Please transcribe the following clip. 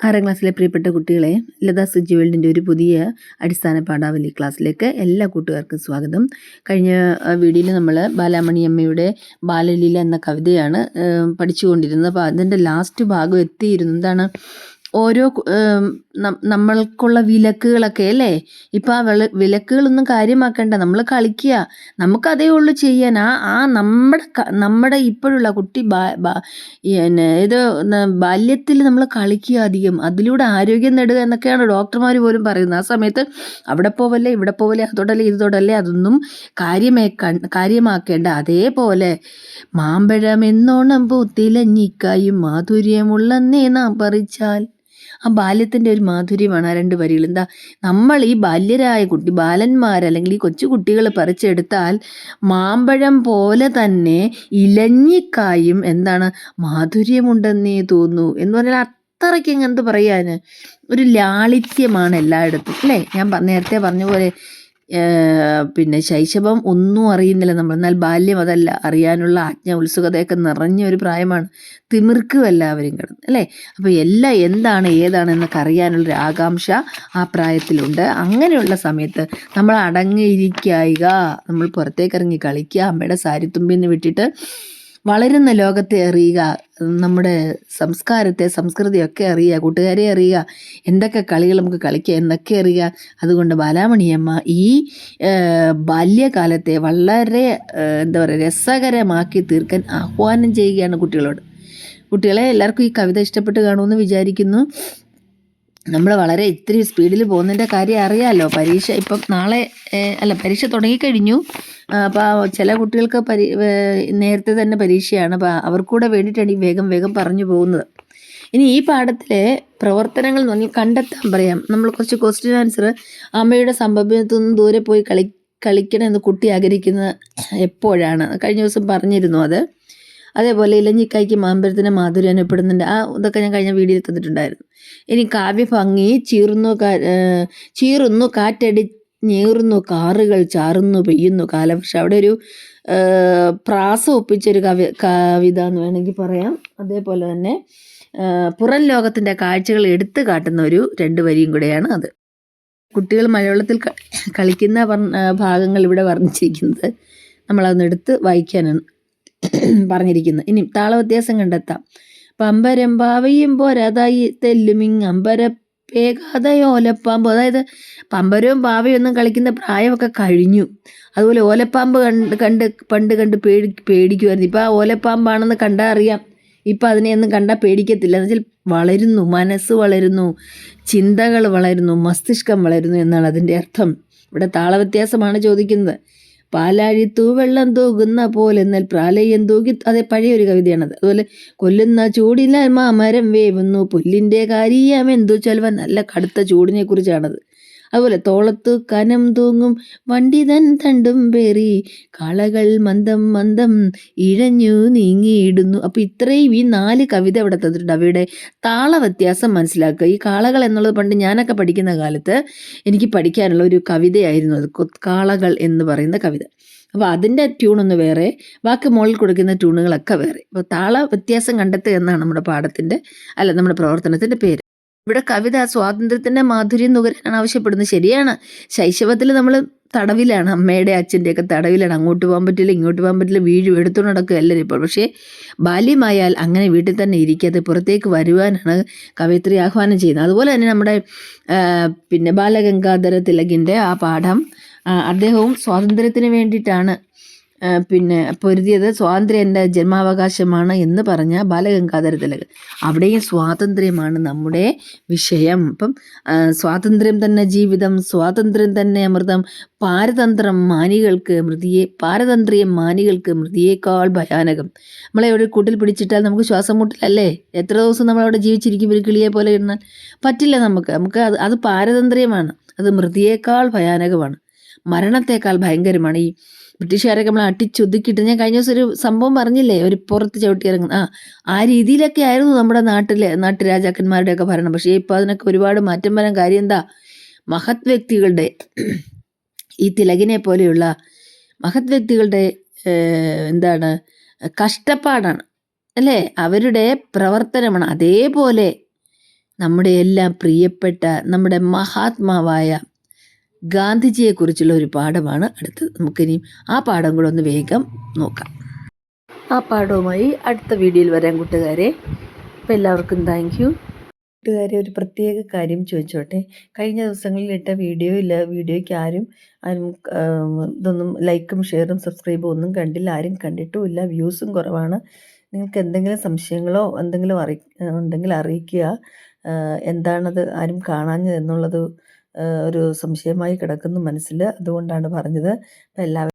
ആറാം ക്ലാസ്സിലെ പ്രിയപ്പെട്ട കുട്ടികളെ ലതാ സുജി വേൾഡിന്റെ ഒരു പുതിയ അടിസ്ഥാന പാഠാവലി ക്ലാസ്സിലേക്ക് എല്ലാ കൂട്ടുകാർക്കും സ്വാഗതം. കഴിഞ്ഞ വീഡിയോയിൽ നമ്മൾ ബാലാമണി അമ്മയുടെ ബാലലീല എന്ന കവിതയാണ് പഠിച്ചുകൊണ്ടിരുന്നത്. അപ്പോൾ അതിന്റെ ലാസ്റ്റ് ഭാഗം എത്തിയിരുന്നു എന്താണ്? ഓരോ നമ്മൾക്കുള്ള വിലക്കുകളൊക്കെ അല്ലേ? ഇപ്പം ആ വില വിലക്കുകളൊന്നും കാര്യമാക്കണ്ട. നമ്മൾ കളിക്കുക നമുക്കതേ ഉള്ളൂ ചെയ്യാൻ. ആ ആ നമ്മുടെ നമ്മുടെ ഇപ്പോഴുള്ള കുട്ടി ഇത് ബാല്യത്തിൽ നമ്മൾ കളിക്കുക അധികം. അതിലൂടെ ആരോഗ്യം നേടുക എന്നൊക്കെയാണ് ഡോക്ടർമാർ പോലും പറയുന്നത്. ആ സമയത്ത് അവിടെ പോവല്ലേ ഇവിടെ പോവല്ലേ അതോടല്ലേ ഇത് തൊടല്ലേ അതൊന്നും കാര്യമേ കാര്യമാക്കേണ്ട. അതേപോലെ മാമ്പഴം എന്നോണം പൂത്തിലഞ്ഞിക്കായും മാധുര്യമുള്ളന്നേ നാം പറിച്ചാൽ. ആ ബാല്യത്തിന്റെ ഒരു മാധുര്യമാണ് ആ രണ്ട് വരികൾ. എന്താ നമ്മൾ ഈ ബാല്യരായ കുട്ടി ബാലന്മാർ അല്ലെങ്കിൽ ഈ കൊച്ചു കുട്ടികൾ പറിച്ചെടുത്താൽ മാമ്പഴം പോലെ തന്നെ ഇലഞ്ഞിക്കായും എന്താണ് മാധുര്യമുണ്ടെന്നേ തോന്നൂ എന്ന് പറഞ്ഞാൽ അത്രയ്ക്ക് എന്ത് പറയാൻ ഒരു ലാളിത്യമാണ് എല്ലായിടത്തും. അല്ലേ? ഞാൻ നേരത്തെ പറഞ്ഞ പോലെ പിന്നെ ശൈശവം ഒന്നും അറിയുന്നില്ല. നമ്മൾ എന്നാൽ ബാല്യം അതല്ല. അറിയാനുള്ള ആജ്ഞ ഉത്സുകതയൊക്കെ നിറഞ്ഞ ഒരു പ്രായമാണ്. തിമിർക്കും എല്ലാവരും കിടന്ന് അല്ലേ? അപ്പോൾ എല്ലാം എന്താണ് ഏതാണ് എന്നൊക്കെ അറിയാനുള്ളൊരു ആകാംക്ഷ ആ പ്രായത്തിലുണ്ട്. അങ്ങനെയുള്ള സമയത്ത് നമ്മൾ അടങ്ങിയിരിക്കുക നമ്മൾ പുറത്തേക്ക് ഇറങ്ങി കളിക്കുക അമ്മയുടെ സാരിത്തുമ്പിന്ന് വിട്ടിട്ട് വളരുന്ന ലോകത്തെ അറിയുക നമ്മുടെ സംസ്കാരത്തെ സംസ്കൃതിയൊക്കെ അറിയുക കൂട്ടുകാരെ അറിയുക എന്തൊക്കെ കളികൾ നമുക്ക് കളിക്കുക എന്നൊക്കെ അറിയുക. അതുകൊണ്ട് ബാലാമണിയമ്മ ഈ ബാല്യകാലത്തെ വളരെ എന്താ പറയുക രസകരമാക്കി തീർക്കാൻ ആഹ്വാനം ചെയ്യുകയാണ് കുട്ടികളോട്. കുട്ടികളെ എല്ലാവർക്കും ഈ കവിത ഇഷ്ടപ്പെട്ട് കാണുമെന്ന് വിചാരിക്കുന്നു. നമ്മൾ വളരെ ഇത്തിരി സ്പീഡിൽ പോകുന്നതിന്റെ കാര്യം അറിയാമല്ലോ പരീക്ഷ ഇപ്പം നാളെ അല്ല പരീക്ഷ തുടങ്ങിക്കഴിഞ്ഞു. അപ്പോൾ ചില കുട്ടികൾക്ക് പരി നേരത്തെ തന്നെ പരീക്ഷയാണ്. അപ്പോൾ അവർക്കൂടെ വേണ്ടിയിട്ടാണ് ഈ വേഗം വേഗം പറഞ്ഞു പോകുന്നത്. ഇനി ഈ പാഠത്തിലെ പ്രവർത്തനങ്ങൾ എന്ന് പറഞ്ഞാൽ കണ്ടെത്താൻ പറയാം. നമ്മൾ കുറച്ച് ക്വസ്റ്റ്യൻ ആൻസർ അമ്മയുടെ സംഭവത്തിൽ നിന്ന് ദൂരെ പോയി കളി കളിക്കണം എന്ന് കുട്ടി ആഗ്രഹിക്കുന്നത് എപ്പോഴാണ്? കഴിഞ്ഞ ദിവസം പറഞ്ഞിരുന്നു അത്. അതേപോലെ ഇലഞ്ഞിക്കായ്ക്ക് മാമ്പഴത്തിന് മാധുര്യം അനുഭവപ്പെടുന്നുണ്ട് ആ ഇതൊക്കെ ഞാൻ കഴിഞ്ഞ വീഡിയോയിൽ തന്നിട്ടുണ്ടായിരുന്നു. ഇനി കാവ്യഭംഗി ചീറുന്നു ചീറുന്നു കാറ്റടി ഞേറുന്നു കാറുകൾ ചാറുന്നു പെയ്യുന്നു കാലവർഷം അവിടെ ഒരു പ്രാസം ഒപ്പിച്ചൊരു കവി കവിത എന്ന് വേണമെങ്കിൽ പറയാം. അതേപോലെ തന്നെ പുറം ലോകത്തിന്റെ കാഴ്ചകൾ എടുത്തു കാട്ടുന്ന ഒരു രണ്ട് വരിയും കൂടെയാണ് അത്. കുട്ടികൾ മലയാളത്തിൽ കളിക്കുന്ന ഭാഗങ്ങൾ ഇവിടെ വർണിച്ചിരിക്കുന്നത്. നമ്മളതൊന്ന് എടുത്ത് വായിക്കാനാണ്. പറഞ്ഞിരിക്കുന്നത് ഇനി താള വ്യത്യാസം കണ്ടെത്താം. പമ്പരം പാവയും പോരാതായി തെല്ലുമിങ് അമ്പര പേകാതയോലപ്പാമ്പ് അതായത് പമ്പരവും പാവയും ഒന്നും കളിക്കുന്ന പ്രായമൊക്കെ കഴിഞ്ഞു. അതുപോലെ ഓലപ്പാമ്പ് കണ്ട് കണ്ട് പണ്ട് കണ്ട് പേടി പേടിക്കുമായിരുന്നു ഇപ്പം ആ ഓലപ്പാമ്പാണെന്ന് കണ്ടാൽ അറിയാം. ഇപ്പം അതിനെയൊന്നും കണ്ടാൽ പേടിക്കത്തില്ല. എന്ന് വെച്ചാൽ വളരുന്നു മനസ്സ് വളരുന്നു ചിന്തകൾ വളരുന്നു മസ്തിഷ്കം വളരുന്നു എന്നാണ് അതിന്റെ അർത്ഥം. ഇവിടെ താളവ്യത്യാസമാണ് ചോദിക്കുന്നത്. പാലാഴിത്തൂ വെള്ളം തൂകുന്ന പോലെ എന്നാൽ പ്രാലയം തൂകി അതെ പഴയൊരു കവിതയാണത്. അതുപോലെ കൊല്ലുന്ന ചൂടില മാമരം വേവുന്നു പുല്ലിന്റെ കാര്യമെന്തു ചൊൽവ നല്ല കടുത്ത ചൂടിനെ കുറിച്ചാണത് അതുപോലെ തോളത്തു കനം തൂങ്ങും വണ്ടിതൻ തണ്ടും പേറി കളകൾ മന്ദം മന്ദം ഇഴഞ്ഞു നീങ്ങിയിടുന്നു. അപ്പോൾ ഇത്രയും ഈ നാല് കവിത ഇവിടെ തന്നിട്ടുണ്ട്. അവയുടെ താള വ്യത്യാസം മനസ്സിലാക്കുക. ഈ കാളകൾ എന്നുള്ളത് പണ്ട് ഞാനൊക്കെ പഠിക്കുന്ന കാലത്ത് എനിക്ക് പഠിക്കാനുള്ള ഒരു കവിതയായിരുന്നു അത്. കാളകൾ എന്ന് പറയുന്ന കവിത. അപ്പോൾ അതിന്റെ ട്യൂണൊന്ന് വേറെ ബാക്കി മുകളിൽ കൊടുക്കുന്ന ട്യൂണുകളൊക്കെ വേറെ. അപ്പോൾ താള വ്യത്യാസം കണ്ടെത്തുക എന്നാണ് നമ്മുടെ പാഠത്തിന്റെ അല്ല നമ്മുടെ പ്രവർത്തനത്തിന്റെ പേര്. ഇവിടെ കവിത സ്വാതന്ത്ര്യത്തിന്റെ മാധുര്യം നുകരാനാണ് ആവശ്യപ്പെടുന്നത്. ശരിയാണ്. ശൈശവത്തിൽ നമ്മൾ തടവിലാണ്. അമ്മയുടെ അച്ഛന്റെയൊക്കെ തടവിലാണ്. അങ്ങോട്ട് പോകാൻ പറ്റില്ല ഇങ്ങോട്ട് പോകാൻ പറ്റില്ല. വീഴ് എടുത്തു നടക്കുക എല്ലാവരും ഇപ്പോൾ. പക്ഷേ ബാല്യമായാൽ അങ്ങനെ വീട്ടിൽ തന്നെ ഇരിക്കാതെ പുറത്തേക്ക് വരുവാനാണ് കവയിത്രി ആഹ്വാനം ചെയ്യുന്നത്. അതുപോലെ തന്നെ നമ്മുടെ പിന്നെ ബാലഗംഗാധര തിലകിന്റെ ആ പാഠം അദ്ദേഹവും സ്വാതന്ത്ര്യത്തിന് വേണ്ടിയിട്ടാണ് പിന്നെ പൊരുതിയത് സ്വാതന്ത്ര്യം എന്റെ ജന്മാവകാശമാണ് എന്ന് പറഞ്ഞ ബാലഗംഗാധര തിലകൻ. അവിടെയും സ്വാതന്ത്ര്യമാണ് നമ്മുടെ വിഷയം. അപ്പം സ്വാതന്ത്ര്യം തന്നെ ജീവിതം സ്വാതന്ത്ര്യം തന്നെ അമൃതം പാരതന്ത്രം മാനികൾക്ക് മൃതിയെ പാരതന്ത്ര്യം മാനികൾക്ക് മൃതിയേക്കാൾ ഭയാനകം. നമ്മളെ എവിടെ കൂട്ടിൽ പിടിച്ചിട്ടാൽ നമുക്ക് ശ്വാസം മുട്ടില്ലല്ലേ എത്ര ദിവസം നമ്മളവിടെ ജീവിച്ചിരിക്കും ഒരു കിളിയെ പോലെ ഇടുന്നാൽ പറ്റില്ല നമുക്ക്. നമുക്ക് അത് അത് പാരതന്ത്ര്യമാണ്. അത് മൃതിയേക്കാൾ ഭയാനകമാണ്. മരണത്തേക്കാൾ ഭയങ്കരമാണ്. ഈ ബ്രിട്ടീഷുകാരൊക്കെ നമ്മൾ അട്ടിച്ചൊതുക്കിയിട്ട് ഞാൻ കഴിഞ്ഞ ദിവസം ഒരു സംഭവം പറഞ്ഞില്ലേ? ഒരു പുറത്ത് ചവിട്ടി ഇറങ്ങുന്ന. ആ ആ രീതിയിലൊക്കെ ആയിരുന്നു നമ്മുടെ നാട്ടിലെ നാട്ടുരാജാക്കന്മാരുടെയൊക്കെ ഭരണം. പക്ഷേ ഇപ്പോൾ അതിനൊക്കെ ഒരുപാട് മാറ്റം വരാൻ കാര്യം എന്താ? മഹത് വ്യക്തികളുടെ ഈ തിലകിനെ പോലെയുള്ള മഹത് വ്യക്തികളുടെ എന്താണ് കഷ്ടപ്പാടാണ്. അല്ലേ? അവരുടെ പ്രവർത്തനമാണ്. അതേപോലെ നമ്മുടെ എല്ലാം പ്രിയപ്പെട്ട നമ്മുടെ മഹാത്മാവായ ഗാന്ധിജിയെക്കുറിച്ചുള്ള ഒരു പാഠമാണ് അടുത്തത്. നമുക്കിനി ആ പാഠം കൂടെ ഒന്ന് വേഗം നോക്കാം. ആ പാഠവുമായി അടുത്ത വീഡിയോയിൽ വരാൻ കൂട്ടുകാരെ. അപ്പോൾ എല്ലാവർക്കും താങ്ക് യു കൂട്ടുകാരെ ഒരു പ്രത്യേക കാര്യം ചോദിച്ചോട്ടെ. കഴിഞ്ഞ ദിവസങ്ങളിൽ ഇട്ട വീഡിയോ ഇല്ല വീഡിയോയ്ക്ക് ആരും ആരും ഇതൊന്നും ലൈക്കും ഷെയറും സബ്സ്ക്രൈബും ഒന്നും കണ്ടില്ല ആരും കണ്ടിട്ടുമില്ല. വ്യൂസും കുറവാണ്. നിങ്ങൾക്ക് എന്തെങ്കിലും സംശയങ്ങളോ എന്തെങ്കിലും അറി ഉണ്ടെങ്കിൽ അറിയിക്കുക. എന്താണത് ആരും കാണാഞ്ഞത് എന്നുള്ളത് ഒരു സംശയമായി കിടക്കുന്നു മനസ്സിൽ അതുകൊണ്ടാണ് പറഞ്ഞത്. അപ്പം എല്ലാവരും